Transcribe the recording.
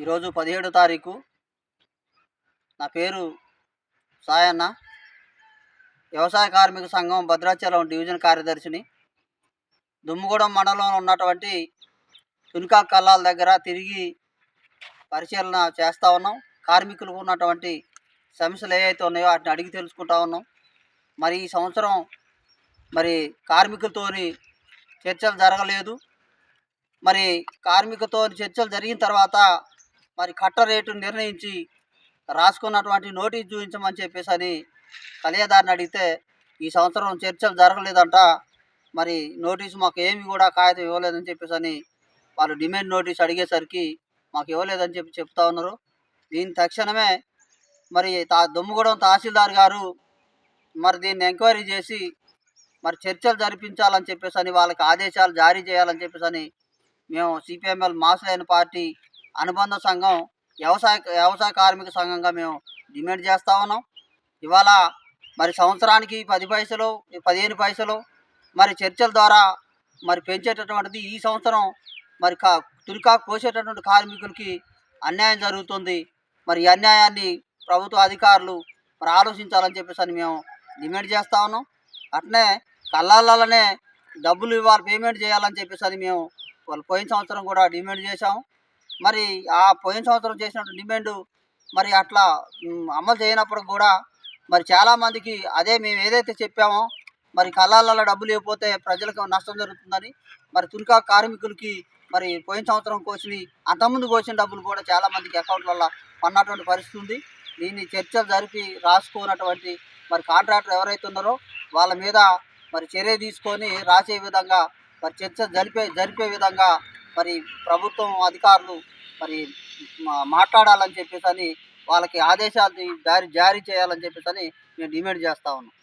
ఈరోజు పదిహేడో తారీఖు. నా పేరు సాయన్న. వ్యవసాయ కార్మిక సంఘం భద్రాచలం డివిజన్ కార్యదర్శిని. దుమ్ముగూడెం మండలంలో ఉన్నటువంటి తునికా కల్లాల దగ్గర తిరిగి పరిశీలన చేస్తూ ఉన్నాం. కార్మికులకు ఉన్నటువంటి సమస్యలు ఏవైతే ఉన్నాయో వాటిని అడిగి తెలుసుకుంటా ఉన్నాం. మరి ఈ సంవత్సరం మరి కార్మికులతోని చర్చలు జరగలేదు. మరి కార్మికతో చర్చలు జరిగిన తర్వాత మరి కట్ట రేటు నిర్ణయించి రాసుకున్నటువంటి నోటీస్ చూపించమని చెప్పేసి అని కలియదారిని అడిగితే ఈ సంవత్సరం చర్చలు జరగలేదంట. మరి నోటీసు మాకు ఏమి కూడా కాగితం ఇవ్వలేదని చెప్పేసి అని వాళ్ళు డిమాండ్ నోటీస్ అడిగేసరికి మాకు ఇవ్వలేదని చెప్పి చెప్తా ఉన్నారు. దీని తక్షణమే మరి తా దుమ్ముగూడెం తహసీల్దార్ గారు మరి దీన్ని ఎంక్వైరీ చేసి మరి చర్చలు జరిపించాలని చెప్పేసి అని వాళ్ళకి ఆదేశాలు జారీ చేయాలని చెప్పేసి అని మేము సిపిఎంఎల్ మాసులైన పార్టీ అనుబంధ సంఘం వ్యవసాయ వ్యవసాయ కార్మిక సంఘంగా మేము డిమాండ్ చేస్తా ఉన్నాం. ఇవాళ మరి సంవత్సరానికి పది పైసలు పదిహేను పైసలు మరి చర్చల ద్వారా మరి పెంచేటటువంటిది ఈ సంవత్సరం మరి కా తురికాకు కోసేటటువంటి కార్మికులకి అన్యాయం జరుగుతుంది. మరి ఈ అన్యాయాన్ని ప్రభుత్వ అధికారులు మరి ఆలోచించాలని చెప్పేసి అని మేము డిమాండ్ చేస్తా ఉన్నాం. అట్నే కళ్ళాలనే డబ్బులు ఇవ్వాలి పేమెంట్ చేయాలని చెప్పేసి అని మేము వాళ్ళు పోయిన సంవత్సరం కూడా డిమాండ్ చేశాము. మరి ఆ పోయిన సంవత్సరం చేసినట్టు డిమాండ్ మరి అట్లా అమలు చేయనప్పుడు కూడా మరి చాలామందికి అదే మేము ఏదైతే చెప్పామో మరి కళ్ళాలలో డబ్బులు లేకపోతే ప్రజలకు నష్టం జరుగుతుందని మరి తునికా కార్మికులకి మరి పోయిన సంవత్సరం కోసిన అంతకుముందు కోసిన డబ్బులు కూడా చాలామందికి అకౌంట్లలో పన్నటువంటి పరిస్థితి ఉంది. దీన్ని చర్చలు జరిపి రాసుకున్నటువంటి మరి కాంట్రాక్టర్ ఎవరైతే ఉన్నారో వాళ్ళ మీద మరి చర్య తీసుకొని రాసే విధంగా మరి చర్చ జరిపే జరిపే విధంగా మరి ప్రభుత్వం అధికారులు మరి మాట్లాడాలని చెప్పేసి అని వాళ్ళకి ఆదేశాలు జారీ జారీ చేయాలని చెప్పేసి అని మేము డిమాండ్ చేస్తా ఉన్నాం.